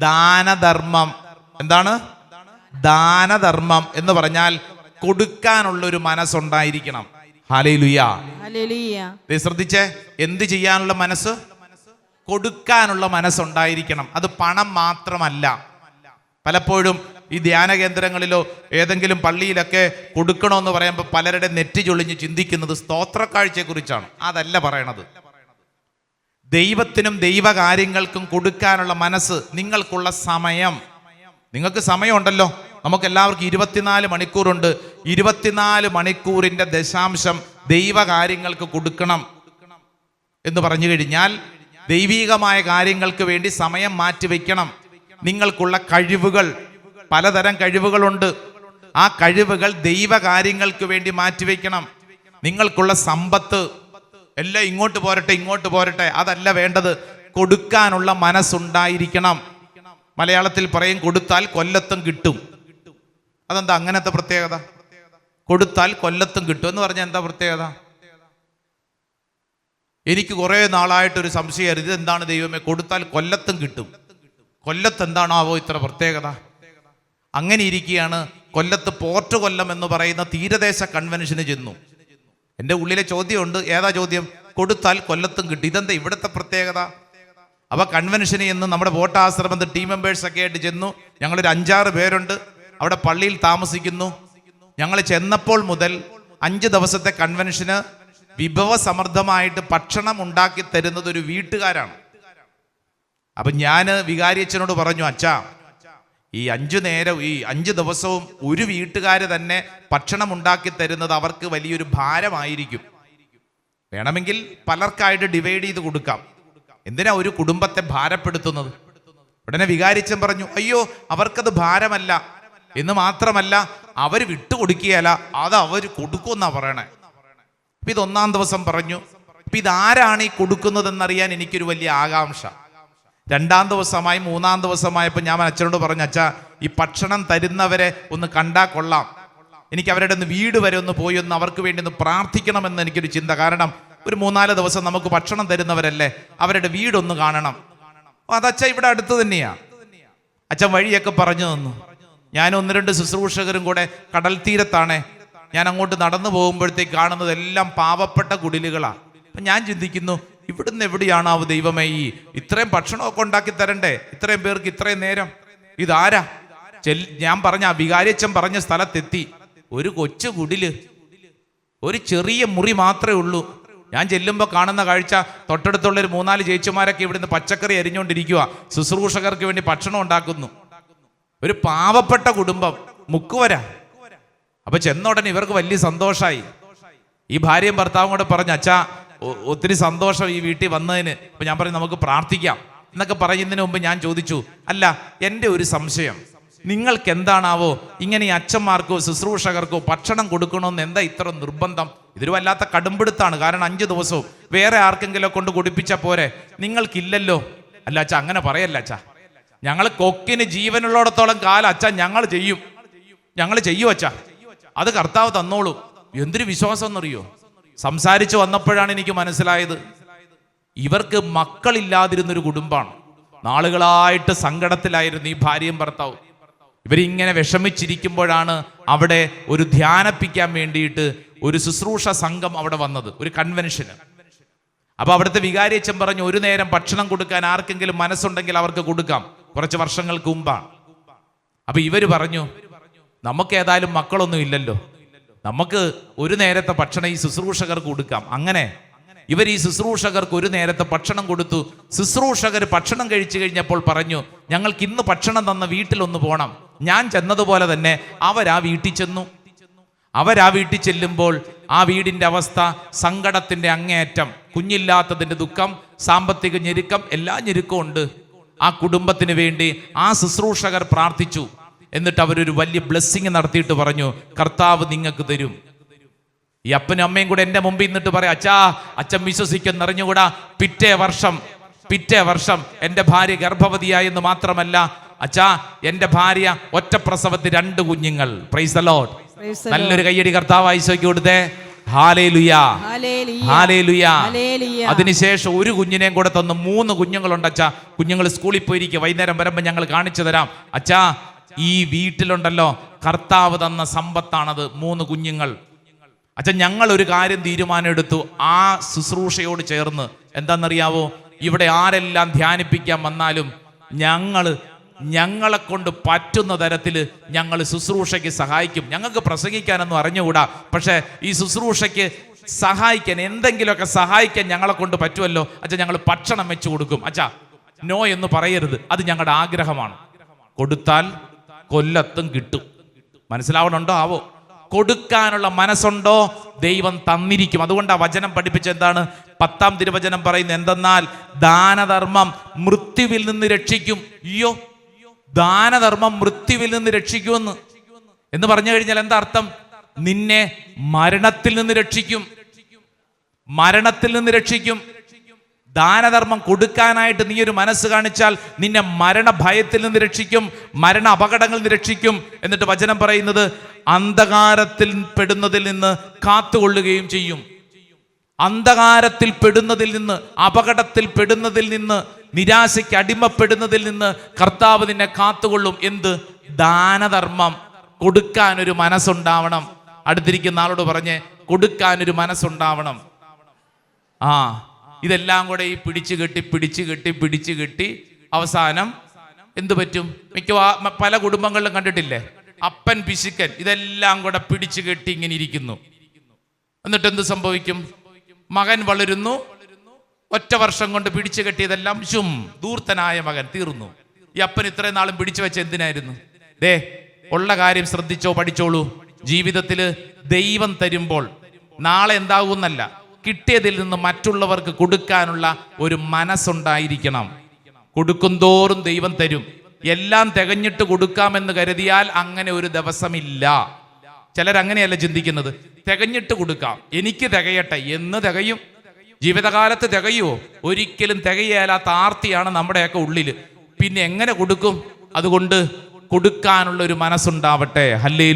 ദാനധർമ്മം. എന്താണ്? ദാനധർമ്മം എന്ന് പറഞ്ഞാൽ കൊടുക്കാനുള്ള ഒരു മനസ്സുണ്ടായിരിക്കണം ഹാലയിലുയ്യ ശ്രദ്ധിച്ചേ എന്ത് ചെയ്യാനുള്ള മനസ്സ്? കൊടുക്കാനുള്ള മനസ്സുണ്ടായിരിക്കണം. അത് പണം മാത്രമല്ല. പലപ്പോഴും ഈ ധ്യാന കേന്ദ്രങ്ങളിലോ ഏതെങ്കിലും പള്ളിയിലൊക്കെ കൊടുക്കണമെന്ന് പറയുമ്പോൾ പലരുടെ നെറ്റി ചൊളിഞ്ഞ് ചിന്തിക്കുന്നത് സ്തോത്രക്കാഴ്ചയെക്കുറിച്ചാണ്. അതല്ല പറയണത്. ദൈവത്തിനും ദൈവകാര്യങ്ങൾക്കും കൊടുക്കാനുള്ള മനസ്സ് നിങ്ങൾക്കുള്ള സമയം. നിങ്ങൾക്ക് സമയമുണ്ടല്ലോ. നമുക്ക് എല്ലാവർക്കും ഇരുപത്തിനാല് മണിക്കൂറുണ്ട്. ഇരുപത്തിനാല് മണിക്കൂറിന്റെ ദശാംശം ദൈവകാര്യങ്ങൾക്ക് കൊടുക്കണം എന്ന് പറഞ്ഞു കഴിഞ്ഞാൽ ദൈവീകമായ കാര്യങ്ങൾക്ക് വേണ്ടി സമയം മാറ്റിവെക്കണം നിങ്ങൾക്കുള്ള കഴിവുകൾ പലതരം കഴിവുകളുണ്ട്. ആ കഴിവുകൾ ദൈവകാര്യങ്ങൾക്ക് വേണ്ടി മാറ്റിവെക്കണം നിങ്ങൾക്കുള്ള സമ്പത്ത് എല്ലാം ഇങ്ങോട്ട് പോരട്ടെ ഇങ്ങോട്ട് പോരട്ടെ. അതല്ല വേണ്ടത്. കൊടുക്കാനുള്ള മനസ്സുണ്ടായിരിക്കണം. മലയാളത്തിൽ പറയും കൊടുത്താൽ കൊല്ലത്തും കിട്ടും. അതെന്താ അങ്ങനത്തെ പ്രത്യേകത? കൊടുത്താൽ കൊല്ലത്തും കിട്ടും എന്ന് പറഞ്ഞാൽ എന്താ പ്രത്യേകത? എനിക്ക് കുറേ നാളായിട്ടൊരു സംശയമായിരുന്നു. ഇത് എന്താണ് ദൈവമേ? കൊടുത്താൽ കൊല്ലത്തും കിട്ടും. കൊല്ലത്ത് എന്താണാവോ ഇത്ര പ്രത്യേകത? അങ്ങനെ ഇരിക്കുകയാണ്. കൊല്ലത്ത് പോർട്ട് കൊല്ലം എന്ന് പറയുന്ന തീരദേശ കൺവെൻഷന് ചെന്നു. എന്റെ ഉള്ളിലെ ചോദ്യമുണ്ട്. ഏതാ ചോദ്യം? കൊടുത്താൽ കൊല്ലത്തും കിട്ടും. ഇതെന്താ ഇവിടുത്തെ പ്രത്യേകത? അപ്പൊ കൺവെൻഷന് എന്ന് നമ്മുടെ വോട്ടാശ്രമത്തിൽ ടീം മെമ്പേഴ്സ് ഒക്കെ ആയിട്ട് ചെന്നു. ഞങ്ങളൊരു അഞ്ചാറ് പേരുണ്ട്. അവിടെ പള്ളിയിൽ താമസിക്കുന്നു. ഞങ്ങൾ ചെന്നപ്പോൾ മുതൽ അഞ്ച് ദിവസത്തെ കൺവെൻഷന് വിഭവസമൃദ്ധമായിട്ട് ഭക്ഷണം ഉണ്ടാക്കി തരുന്നത് ഒരു വീട്ടുകാരാണ്. അപ്പൊ ഞാൻ വികാരിയച്ഛനോട് പറഞ്ഞു അച്ഛാ ഈ അഞ്ചു നേരം ഈ അഞ്ച് ദിവസവും ഒരു വീട്ടുകാർ തന്നെ ഭക്ഷണം ഉണ്ടാക്കി തരുന്നത് അവർക്ക് വലിയൊരു ഭാരമായിരിക്കും. വേണമെങ്കിൽ പലർക്കായിട്ട് ഡിവൈഡ് ചെയ്ത് കൊടുക്കാം. എന്തിനാ ഒരു കുടുംബത്തെ ഭാരപ്പെടുത്തുന്നത്? ഉടനെ വികാരിച്ചൻ പറഞ്ഞു അയ്യോ അവർക്കത് ഭാരമല്ല. എന്ന് മാത്രമല്ല അവർ വിട്ടുകൊടുക്കുകയല്ല അത് അവർ കൊടുക്കുമെന്നാ പറയണേ. ഇതൊന്നാം ഇത് ദിവസം പറഞ്ഞു. ഇതാരാണ് ഈ കൊടുക്കുന്നതെന്നറിയാൻ എനിക്കൊരു വലിയ ആകാംക്ഷ. രണ്ടാം ദിവസമായി മൂന്നാം ദിവസമായപ്പോൾ ഞാൻ അച്ഛനോട് പറഞ്ഞു അച്ഛാ ഈ ഭക്ഷണം തരുന്നവരെ ഒന്ന് കണ്ടാൽ കൊള്ളാം. എനിക്ക് അവരുടെ ഒന്ന് വീട് വരെ ഒന്ന് പോയി ഒന്ന് അവർക്ക് വേണ്ടി ഒന്ന് പ്രാർത്ഥിക്കണമെന്ന് എനിക്കൊരു ചിന്ത. കാരണം ഒരു മൂന്നാൽ ദിവസം നമുക്ക് ഭക്ഷണം തരുന്നവരല്ലേ അവരുടെ വീടൊന്ന് കാണണം. അതച്ഛ ഇവിടെ അടുത്ത് തന്നെയാ. അച്ഛൻ വഴിയൊക്കെ പറഞ്ഞു തന്നു. ഞാൻ ഒന്ന് രണ്ട് ശുശ്രൂഷകരും കൂടെ കടൽ തീരത്താണ്. ഞാൻ അങ്ങോട്ട് നടന്നു പോകുമ്പോഴത്തേക്ക് കാണുന്നത് എല്ലാം പാവപ്പെട്ട കുടിലുകളാണ് അപ്പൊ ഞാൻ ചിന്തിക്കുന്നു ഇവിടുന്ന് എവിടെയാണാവോ ദൈവമേ ഈ ഇത്രയും ഭക്ഷണമൊക്കെ ഉണ്ടാക്കി തരണ്ടേ? ഇത്രയും പേർക്ക് ഇത്രയും നേരം. ഇതാരാ? ചെൽ ഞാൻ പറഞ്ഞ വികാരിയച്ഛൻ പറഞ്ഞ സ്ഥലത്തെത്തി. ഒരു കൊച്ചു കുടിൽ ഒരു ചെറിയ മുറി മാത്രമേ ഉള്ളൂ. ഞാൻ ചെല്ലുമ്പോൾ കാണുന്ന കാഴ്ച തൊട്ടടുത്തുള്ള ഒരു മൂന്നാൽ ചേച്ചിമാരൊക്കെ ഇവിടുന്ന് പച്ചക്കറി അരിഞ്ഞുകൊണ്ടിരിക്കുക ശുശ്രൂഷകർക്ക് വേണ്ടി ഭക്ഷണം ഉണ്ടാക്കുന്നു. ഒരു പാവപ്പെട്ട കുടുംബം. മുക്കുവര. അപ്പൊ ചെന്ന ഇവർക്ക് വലിയ സന്തോഷമായി ഈ ഭാര്യയും ഭർത്താവും കൂടെ പറഞ്ഞു അച്ഛാ ഒത്തിരി സന്തോഷം ഈ വീട്ടിൽ വന്നതിന്. ഇപ്പം ഞാൻ പറയും നമുക്ക് പ്രാർത്ഥിക്കാം. എന്നൊക്കെ പറയുന്നതിന് മുമ്പ് ഞാൻ ചോദിച്ചു അല്ല എന്റെ ഒരു സംശയം. നിങ്ങൾക്ക് എന്താണാവോ ഇങ്ങനെ ഈ അച്ഛന്മാർക്കോ ശുശ്രൂഷകർക്കോ ഭക്ഷണം കൊടുക്കണമെന്ന് എന്താ ഇത്ര നിർബന്ധം? ഇതൊരു വല്ലാത്ത കടുംപിടുത്താണ്. കാരണം അഞ്ചു ദിവസവും വേറെ ആർക്കെങ്കിലും കൊണ്ട് കുടിപ്പിച്ച പോരെ. നിങ്ങൾക്കില്ലല്ലോ. അല്ല അച്ഛ അങ്ങനെ പറയല്ല അച്ഛ. ഞങ്ങൾ കൊക്കിന് ജീവനുള്ളിടത്തോളം കാലം അച്ഛ ഞങ്ങൾ ചെയ്യും. ഞങ്ങൾ ചെയ്യും അച്ഛ. അത് കർത്താവ് തന്നോളൂ. എന്തൊരു വിശ്വാസം എന്നറിയോ? സംസാരിച്ചു വന്നപ്പോഴാണ് എനിക്ക് മനസ്സിലായത്. ഇവർക്ക് മക്കളില്ലാതിരുന്നൊരു കുടുംബമാണ്. നാളുകളായിട്ട് സങ്കടത്തിലായിരുന്നു ഈ ഭാര്യയും ഭർത്താവും. ഇവരിങ്ങനെ വിഷമിച്ചിരിക്കുമ്പോഴാണ് അവിടെ ഒരു ധ്യാനപ്പിക്കാൻ വേണ്ടിയിട്ട് ഒരു ശുശ്രൂഷ സംഘം അവിടെ വന്നത് ഒരു കൺവെൻഷന് അപ്പൊ അവിടുത്തെ വികാരിയച്ഛൻ പറഞ്ഞു ഒരു നേരം ഭക്ഷണം കൊടുക്കാൻ ആർക്കെങ്കിലും മനസ്സുണ്ടെങ്കിൽ അവർക്ക് കൊടുക്കാം. കുറച്ച് വർഷങ്ങൾക്ക് മുമ്പാണ്. അപ്പൊ ഇവർ പറഞ്ഞു നമുക്ക് ഏതായാലും മക്കളൊന്നും ഇല്ലല്ലോ. നമുക്ക് ഒരു നേരത്തെ ഭക്ഷണം ഈ ശുശ്രൂഷകർക്ക് കൊടുക്കാം. അങ്ങനെ. ഇവർ ഈ ശുശ്രൂഷകർക്ക് ഒരു നേരത്തെ ഭക്ഷണം കൊടുത്തു. ശുശ്രൂഷകർ ഭക്ഷണം കഴിച്ചു കഴിഞ്ഞപ്പോൾ പറഞ്ഞു ഞങ്ങൾക്ക് ഇന്ന് ഭക്ഷണം തന്ന വീട്ടിലൊന്ന് പോകണം ഞാൻ ചെന്നതുപോലെ തന്നെ അവരാ വീട്ടിൽ ചെന്നു. അവരാ വീട്ടിൽ ചെല്ലുമ്പോൾ ആ വീടിന്റെ അവസ്ഥ സങ്കടത്തിന്റെ അങ്ങേയറ്റം കുഞ്ഞില്ലാത്തതിന്റെ ദുഃഖം സാമ്പത്തിക ഞെരുക്കം എല്ലാ ഞെരുക്കവും ഉണ്ട്. ആ കുടുംബത്തിന് വേണ്ടി ആ ശുശ്രൂഷകർ പ്രാർത്ഥിച്ചു. എന്നിട്ട് അവരൊരു വലിയ ബ്ലെസ്സിങ് നടത്തിയിട്ട് പറഞ്ഞു കർത്താവ് നിങ്ങൾക്ക് തരും. ഈ അപ്പനും അമ്മയും കൂടെ എന്റെ മുമ്പിൽ നിന്നിട്ട് പറയാം അച്ഛാ അച്ഛൻ വിശ്വസിക്കുന്ന അറിഞ്ഞുകൂടാ? പിറ്റേ വർഷം പിറ്റേ വർഷം എന്റെ ഭാര്യ ഗർഭവതിയായെന്ന് മാത്രമല്ല അച്ഛാ എന്റെ ഭാര്യ ഒറ്റ പ്രസവത്തിൽ രണ്ട് കുഞ്ഞുങ്ങൾ. പ്രൈസ് അലോട്ട് നല്ലൊരു കയ്യടി കർത്താവ് ഐശോയ്ക്ക് കൊടുത്തേ. അതിനുശേഷം ഒരു കുഞ്ഞിനെയും കൂടെ തന്നു. മൂന്ന് കുഞ്ഞുങ്ങളുണ്ട് അച്ഛാ. കുഞ്ഞുങ്ങൾ സ്കൂളിൽ പോയിരിക്കുക. വൈകുന്നേരം വരുമ്പോൾ ഞങ്ങൾ കാണിച്ചു തരാം. അച്ഛാ ഈ വീട്ടിലുണ്ടല്ലോ കർത്താവ് തന്ന സമ്പത്താണത് മൂന്ന് കുഞ്ഞുങ്ങൾ. അച്ഛൻ ഞങ്ങൾ ഒരു കാര്യം തീരുമാനമെടുത്തു. ആ ശുശ്രൂഷയോട് ചേർന്ന്. എന്താണെന്നറിയാവോ? ഇവിടെ ആരെല്ലാം ധ്യാനിപ്പിക്കാൻ വന്നാലും ഞങ്ങൾ ഞങ്ങളെ കൊണ്ട് പറ്റുന്ന തരത്തിൽ ഞങ്ങൾ ശുശ്രൂഷയ്ക്ക് സഹായിക്കും. ഞങ്ങൾക്ക് പ്രസംഗിക്കാനൊന്നും അറിഞ്ഞുകൂടാ. പക്ഷേ ഈ ശുശ്രൂഷയ്ക്ക് സഹായിക്കാൻ എന്തെങ്കിലുമൊക്കെ സഹായിക്കാൻ ഞങ്ങളെ കൊണ്ട് പറ്റുമല്ലോ? അച്ഛാ ഞങ്ങൾ ഭക്ഷണം വെച്ചു കൊടുക്കും. അച്ഛാ നോ എന്ന് പറയരുത്. അത് ഞങ്ങളുടെ ആഗ്രഹമാണ്. കൊടുത്താൽ കൊല്ലത്തും കിട്ടും. മനസ്സിലാവണുണ്ടോ? ആവോ? കൊടുക്കാനുള്ള മനസ്സുണ്ടോ? ദൈവം തന്നിരിക്കും. അതുകൊണ്ട് ആ വചനം പഠിപ്പിച്ച എന്താണ്? പത്താം തിരുവചനം പറയുന്നത് എന്തെന്നാൽ ദാനധർമ്മം മൃത്യുവിൽ നിന്ന് രക്ഷിക്കും. അയ്യോ ദാനധർമ്മം മൃത്യുവിൽ നിന്ന് രക്ഷിക്കുമെന്ന്. എന്ന് പറഞ്ഞു കഴിഞ്ഞാൽ എന്താ അർത്ഥം? നിന്നെ മരണത്തിൽ നിന്ന് രക്ഷിക്കും. മരണത്തിൽ നിന്ന് രക്ഷിക്കും. ദാനധർമ്മം കൊടുക്കാനായിട്ട് നീ ഒരു മനസ്സ് കാണിച്ചാൽ നിന്നെ മരണ ഭയത്തിൽ നിന്ന് രക്ഷിക്കും മരണ അപകടങ്ങളിൽ നിന്ന് രക്ഷിക്കും. എന്നിട്ട് വചനം പറയുന്നത് അന്ധകാരത്തിൽ പെടുന്നതിൽ നിന്ന് കാത്തുകൊള്ളുകയും ചെയ്യും. അന്ധകാരത്തിൽ പെടുന്നതിൽ നിന്ന് അപകടത്തിൽ പെടുന്നതിൽ നിന്ന് നിരാശയ്ക്ക് അടിമപ്പെടുന്നതിൽ നിന്ന് കർത്താവ് നിന്നെ കാത്തുകൊള്ളും. എന്ത്? ദാനധർമ്മം. കൊടുക്കാൻ ഒരു മനസ്സുണ്ടാവണം. അടുത്തിരിക്കുന്ന ആളോട് പറഞ്ഞ് കൊടുക്കാൻ ഒരു മനസ്സുണ്ടാവണം. ആ ഇതെല്ലാം കൂടെ ഈ പിടിച്ചു കെട്ടി പിടിച്ചു കെട്ടി പിടിച്ചു കെട്ടി അവസാനം എന്തു പറ്റും? മിക്കവാ പല കുടുംബങ്ങളിലും കണ്ടിട്ടില്ലേ? അപ്പൻ പിശുക്കൻ ഇതെല്ലാം കൂടെ പിടിച്ചു കെട്ടി ഇങ്ങനെ ഇരിക്കുന്നു. എന്നിട്ട് എന്ത് സംഭവിക്കും? മകൻ വളരുന്നു. ഒറ്റ വർഷം കൊണ്ട് പിടിച്ചു കെട്ടിയതെല്ലാം ശും ദൂർത്തനായ മകൻ തീർന്നു. ഈ അപ്പൻ ഇത്രയും നാളും പിടിച്ചു വെച്ച എന്തിനായിരുന്നു? ദേ ഉള്ള കാര്യം ശ്രദ്ധിച്ചോ പഠിച്ചോളൂ. ജീവിതത്തിൽ ദൈവം തരുമ്പോൾ നാളെ എന്താകുന്നല്ല കിട്ടിയതിൽ നിന്ന് മറ്റുള്ളവർക്ക് കൊടുക്കാനുള്ള ഒരു മനസ്സുണ്ടായിരിക്കണം. കൊടുക്കും തോറും ദൈവം തരും. എല്ലാം തികഞ്ഞിട്ട് കൊടുക്കാമെന്ന് കരുതിയാൽ അങ്ങനെ ഒരു ദിവസമില്ല. ചിലരങ്ങനെയല്ല ചിന്തിക്കുന്നത്. തികഞ്ഞിട്ട് കൊടുക്കാം. എനിക്ക് തികയട്ടെ. എന്ന് തികയും. ജീവിതകാലത്ത് തികയുമോ ഒരിക്കലും തികയാലാത്ത ആർത്തിയാണ് നമ്മുടെയൊക്കെ ഉള്ളിൽ പിന്നെ എങ്ങനെ കൊടുക്കും? അതുകൊണ്ട് കൊടുക്കാനുള്ള ഒരു മനസ്സുണ്ടാവട്ടെ. ഹല്ലേ